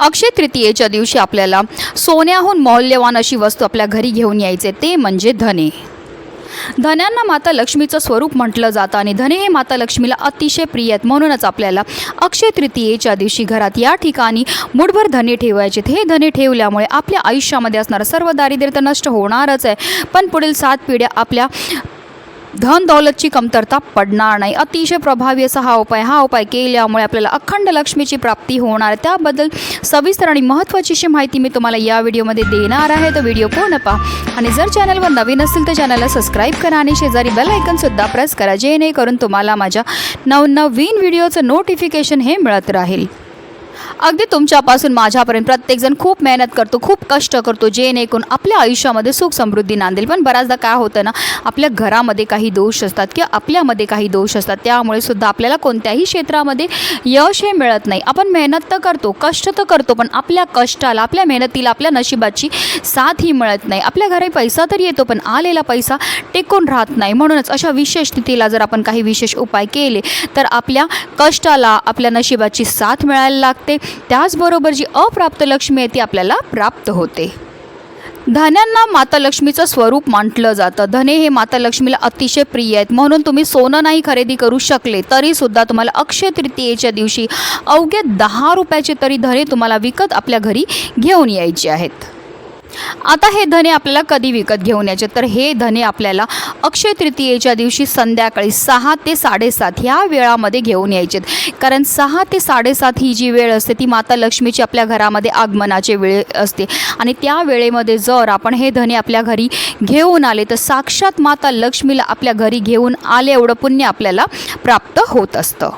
अक्षय तृतीयेच्या दिवशी आपल्याला सोन्याहून मौल्यवान अशी वस्तू आपल्या घरी घेऊन यायचे ते म्हणजे धने. धन्यांना माता लक्ष्मीचं स्वरूप म्हटलं जातं आणि धने हे माता लक्ष्मीला अतिशय प्रिय आहेत. म्हणूनच आपल्याला अक्षय तृतीयेच्या दिवशी घरात या ठिकाणी मुठभर धने ठेवायचे. हे धने ठेवल्यामुळे आपल्या आयुष्यामध्ये असणारं सर्व दारिद्र्य तर नष्ट होणारच आहे. पण पुढील सात पिढ्या आपल्या धन दौलतची कमतरता पडणार नाही. अतिशय प्रभावी असा हा उपाय. हा उपाय केल्यामुळे आपल्याला अखंड लक्ष्मीची प्राप्ती होणार. त्याबद्दल सविस्तर आणि महत्त्वाची अशी माहिती मी तुम्हाला या व्हिडिओमध्ये देणार आहे. तर व्हिडिओ पूर्ण पहा. आणि जर चॅनलवर नवीन असेल तर चॅनलला सबस्क्राईब करा आणि शेजारी बेल आयकनसुद्धा प्रेस करा जेणेकरून तुम्हाला माझ्या नवनवीन व्हिडिओचं नोटिफिकेशन हे मिळत राहील. अगदी तुमच्यापासून माझ्यापर्यंत प्रत्येकजण खूप मेहनत करतो खूप कष्ट करतो जेणेकरून आपल्या आयुष्यामध्ये सुख समृद्धी नांदेल. पण बऱ्याचदा काय होतं ना आपल्या घरामध्ये काही दोष असतात किंवा आपल्यामध्ये काही दोष असतात त्यामुळे सुद्धा आपल्याला कोणत्याही क्षेत्रामध्ये यश हे मिळत नाही. आपण मेहनत तर करतो कष्ट तर करतो पण आपल्या कष्टाला आपल्या मेहनतीला आपल्या नशिबाची साथ ही मिळत नाही. आपल्या घरी पैसा तर येतो पण आलेला पैसा टेकून राहत नाही. म्हणूनच अशा विशेष स्थितीला जर आपण काही विशेष उपाय केले तर आपल्या कष्टाला आपल्या नशिबाची साथ मिळायला लागते. त्याचबरोबर जी अप्राप्त लक्ष्मी आहे ती आपल्याला प्राप्त होते. धन्यांना माता लक्ष्मीचं स्वरूप म्हटलं जातं. धने हे माता लक्ष्मीला अतिशय प्रिय आहेत. म्हणून तुम्ही सोनं नाही खरेदी करू शकले तरीसुद्धा तुम्हाला अक्षय तृतीयेच्या दिवशी अवघ्या दहा रुपयाचे तरी धने तुम्हाला विकत आपल्या घरी घेऊन यायचे आहेत. आता हे धने आपल्याला कधी विकत घेऊन यायचे? तर हे धने आपल्याला अक्षय तृतीयेच्या दिवशी संध्याकाळी सहा ते साडेसात ह्या वेळामध्ये घेऊन यायचे. कारण सहा ते साडेसात ही जी वेळ असते ती माता लक्ष्मीची आपल्या घरामध्ये आगमनाची वेळ असते. आणि त्या वेळेमध्ये जर आपण हे धने आपल्या घरी घेऊन आले तर साक्षात माता लक्ष्मीला आपल्या घरी घेऊन आले एवढं पुण्य आपल्याला प्राप्त होत असतं.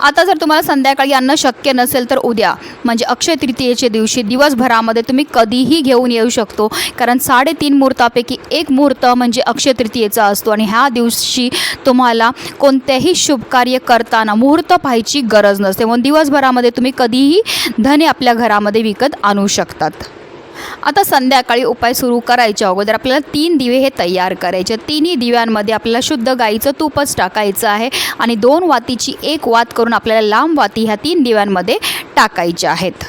आता जर तुम्हाला संध्याकाळी आणणं शक्य नसेल तर उद्या म्हणजे अक्षय तृतीयेच्या दिवशी दिवसभरामध्ये तुम्ही कधीही घेऊन येऊ शकतो. कारण साडेतीन मुहूर्तापैकी एक मुहूर्त म्हणजे अक्षय तृतीयेचा असतो. आणि ह्या दिवशी तुम्हाला कोणत्याही शुभकार्य करताना मुहूर्त पाहायची गरज नसते. म्हणून दिवसभरामध्ये तुम्ही कधीही धने आपल्या घरामध्ये विकत आणू शकतात. आता संध्याकाळी उपाय सुरू करायच्या अगोदर आपल्याला तीन दिवे हे तयार करायचे. तिन्ही दिव्यांमध्ये आपल्याला शुद्ध गाईचं तूपच टाकायचं आहे आणि दोन वातीची एक वात करून आपल्याला लांब वाती ह्या तीन दिव्यांमध्ये टाकायच्या आहेत.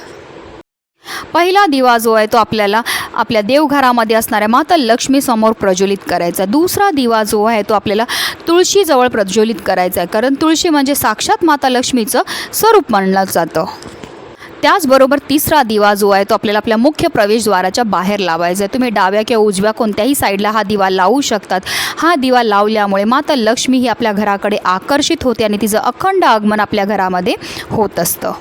पहिला दिवा जो आहे तो आपल्याला आपल्या देवघरामध्ये असणाऱ्या माता लक्ष्मीसमोर प्रज्वलित करायचा दुसरा दिवा जो आहे तो आपल्याला तुळशीजवळ प्रज्वलित करायचा आहे. कारण तुळशी म्हणजे साक्षात माता लक्ष्मीचं स्वरूप मानलं जातं. त्याचबरोबर तिसरा दिवा जो आहे तो आपल्याला आपल्या मुख्य प्रवेशद्वाराच्या बाहेर लावायचा आहे. तुम्ही डाव्या किंवा उजव्या कोणत्याही साईडला हा दिवा लावू शकतात. हा दिवा लावल्यामुळे माता लक्ष्मी ही आपल्या घराकडे आकर्षित होते आणि तिचं अखंड आगमन आपल्या घरामध्ये होत असतं.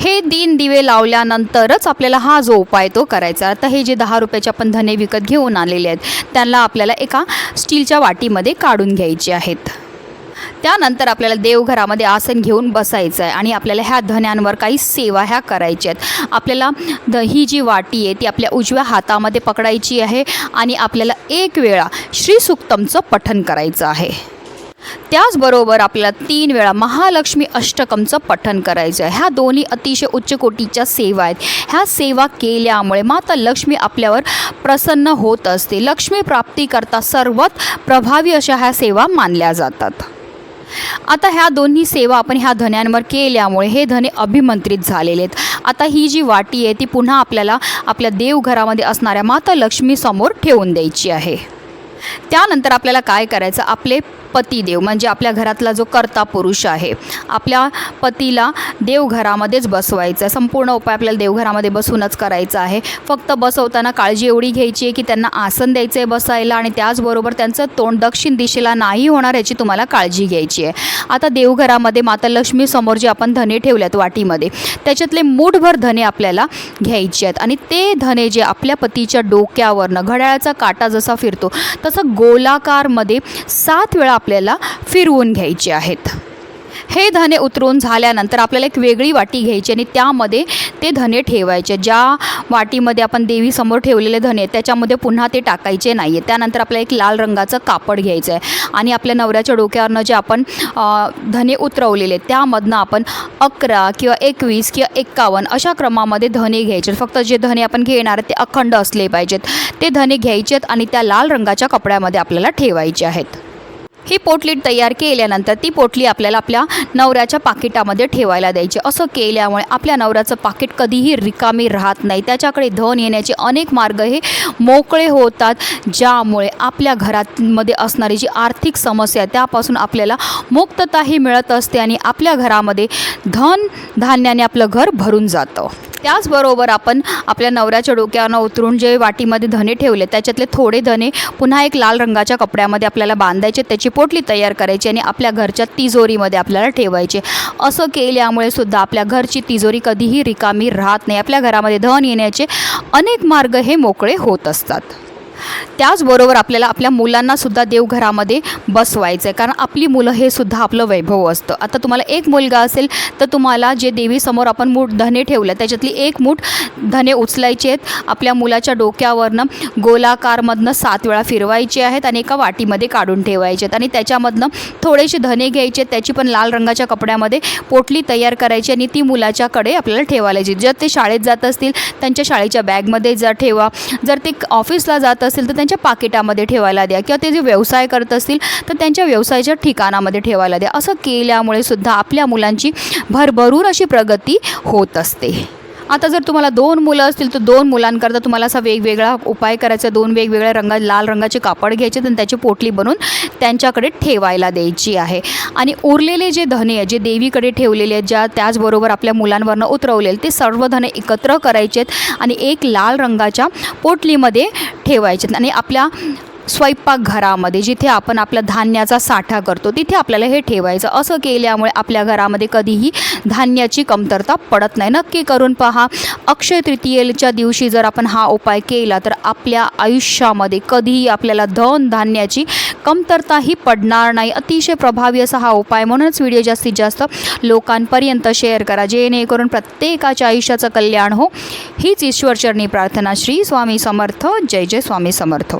हे तीन दिवे लावल्यानंतरच आपल्याला हा जो उपाय तो करायचा आता हे जे दहा रुपयाचे आपण धने विकत घेऊन आलेले आहेत त्यांना आपल्याला एका स्टीलच्या वाटीमध्ये काढून घ्यायचे आहेत. त्यानंतर आपल्याला देवघरामध्ये आसन घेऊन बसायचं आहे आणि आपल्याला ह्या धन्यांवर काही सेवा ह्या करायच्या आहेत. आपल्याला द ही जी वाटी आहे ती आपल्या उजव्या हातामध्ये पकडायची आहे आणि आपल्याला एक वेळा श्रीसुक्तमचं पठन करायचं आहे. त्याचबरोबर आपल्याला तीन वेळा महालक्ष्मी अष्टकमचं पठण करायचं आहे. ह्या दोन्ही अतिशय उच्च कोटीच्या सेवा आहेत. ह्या सेवा केल्यामुळे माता लक्ष्मी आपल्यावर प्रसन्न होत असते. लक्ष्मी प्राप्तीकरता सर्वात प्रभावी अशा ह्या सेवा मानल्या जातात. आता ह्या दोन्ही सेवा आपण ह्या धन्यांवर केल्यामुळे हे धने अभिमंत्रित झालेले आहेत. आता ही जी वाटी आहे ती पुन्हा आपल्याला आपल्या देवघरामध्ये असणाऱ्या माता लक्ष्मीसमोर ठेवून द्यायची आहे. त्यानंतर आपल्याला काय करायचं? आपले पतिदेव म्हणजे आपल्या घरातला जो कर्ता पुरुष आहे आपल्या पतीला देवघरामध्येच बसवायचं आहे. संपूर्ण उपाय आपल्याला देवघरामध्ये बसूनच करायचा आहे. फक्त बसवताना काळजी एवढी घ्यायची आहे की त्यांना आसन द्यायचं आहे बसायला आणि त्याचबरोबर त्यांचं तोंड दक्षिण दिशेला नाही होणार याची तुम्हाला काळजी घ्यायची आहे. आता देवघरामध्ये माता लक्ष्मी समोर जे आपण धने ठेवल्यात वाटीमध्ये त्याच्यातले मूठभर धने आपल्याला घ्यायचे आहेत. आणि ते धने जे आपल्या पतीच्या डोक्यावरनं घड्याळाचा काटा जसा फिरतो तसं गोलाकारमध्ये सात वेळा आपल्याला फिरवून घ्यायचे आहेत. हे धने उतरून झाल्यानंतर आपल्याला एक वेगळी वाटी घ्यायची आणि त्यामध्ये ते धने ठेवायचे. ज्या वाटीमध्ये आपण देवीसमोर ठेवलेले धने त्याच्यामध्ये पुन्हा ते टाकायचे नाही आहे त्यानंतर आपल्याला एक लाल रंगाचं कापड घ्यायचं आहे आणि आपल्या नवऱ्याच्या डोक्यावरनं जे आपण धने उतरवलेले त्यामधनं आपण अकरा किंवा एकवीस किंवा एक्कावन्न अशा क्रमामध्ये धने घ्यायचे. फक्त जे धने आपण घेणार ते अखंड असले पाहिजेत. ते धने घ्यायचेत आणि त्या लाल रंगाच्या कपड्यामध्ये आपल्याला ठेवायचे आहेत. ही पोटली तयार केल्यानंतर ती पोटली आपल्याला आपल्या नवऱ्याच्या पाकिटामध्ये ठेवायला द्यायची. असं केल्यामुळे आपल्या नवऱ्याचं पाकिट कधीही रिकामी राहत नाही. त्याच्याकडे धन येण्याचे अनेक मार्ग हे मोकळे होतात ज्यामुळे आपल्या घरामध्ये असणारी जी आर्थिक समस्या त्यापासून आपल्याला मुक्तताही मिळत असते आणि आपल्या घरामध्ये धन धान्याने आपलं घर भरून जातं. त्याचबरोबर आपण आपल्या नवऱ्याच्या डोक्यानं उतरून जे वाटीमध्ये धने ठेवले त्याच्यातले थोडे धने पुन्हा एक लाल रंगाच्या कपड्यामध्ये आपल्याला बांधायचे त्याची पोटली तयार करायची आणि आपल्या घरच्या तिजोरीमध्ये आपल्याला ठेवायचे. असं केल्यामुळे सुद्धा आपल्या घरची तिजोरी कधीही रिकामी राहत नाही. आपल्या घरामध्ये धन येण्याचे अनेक मार्ग हे मोकळे होत असतात. त्याचबरोबर आपल्याला आपल्या मुलांनासुद्धा देवघरामध्ये बसवायचं आहे कारण आपली मुलं हे सुद्धा आपलं वैभव असतं. आता तुम्हाला एक मुलगा असेल तर तुम्हाला जे देवीसमोर आपण मूठ धने ठेवलं त्याच्यातली एक मूठ धने उचलायचे आहेत. आपल्या मुलाच्या डोक्यावरनं गोलाकारमधनं सात वेळा फिरवायचे आहेत आणि एका वाटीमध्ये काढून ठेवायचे आहेत. आणि त्याच्यामधनं थोडेसे धने घ्यायचे त्याची पण लाल रंगाच्या कपड्यामध्ये पोटली तयार करायची आणि ती मुलाच्याकडे आपल्याला ठेवायला जर ते शाळेत जात असतील त्यांच्या शाळेच्या बॅगमध्ये जर ठेवा. जर ते ऑफिसला जात असेल तर त्यांच्या पाकिटामध्ये ठेवायला द्या. किंवा ते जे व्यवसाय करत असतील तर त्यांच्या व्यवसायाच्या ठिकाणामध्ये ठेवायला द्या. असं केल्यामुळे सुद्धा आपल्या मुलांची भरभरून अशी प्रगती होत असते. आता जर तुम्हाला दोन मुलं असतील तर दोन मुलांकरता तुम्हाला असा वेगवेगळा उपाय करायचा. दोन वेगवेगळ्या रंगा लाल रंगाचे कापड घ्यायचे आणि त्याची पोटली बनवून त्यांच्याकडे ठेवायला द्यायची आहे. आणि उरलेले जे धने आहे जे देवीकडे ठेवलेले आहेत ज्या त्याचबरोबर आपल्या मुलांवरनं उतरवलेले ते सर्व धने एकत्र करायचे आहेत आणि एक लाल रंगाच्या पोटलीमध्ये ठेवायचे आणि आपल्या स्वयंपाकघरामध्ये जिथे आपण आपला धान्याचा साठा करतो तिथे आपल्याला हे ठेवायचं. असं केल्यामुळे आपल्या घरामध्ये कधीही धान्याची कमतरता पडत नाही. नक्की करून पहा. अक्षय तृतीयेच्या दिवशी जर आपण हा उपाय केला तर आपल्या आयुष्यामध्ये कधीही आपल्याला धन धान्याची कमतरताही पडणार नाही. अतिशय प्रभावी असा हा उपाय. म्हणूनच व्हिडिओ जास्तीत जास्त लोकांपर्यंत शेअर करा. जेणेकरून प्रत्येकाच्या आयुष्याचं कल्याण हो. हीच ईश्वरचरणी प्रार्थना. श्री स्वामी समर्थ. जय जय स्वामी समर्थ.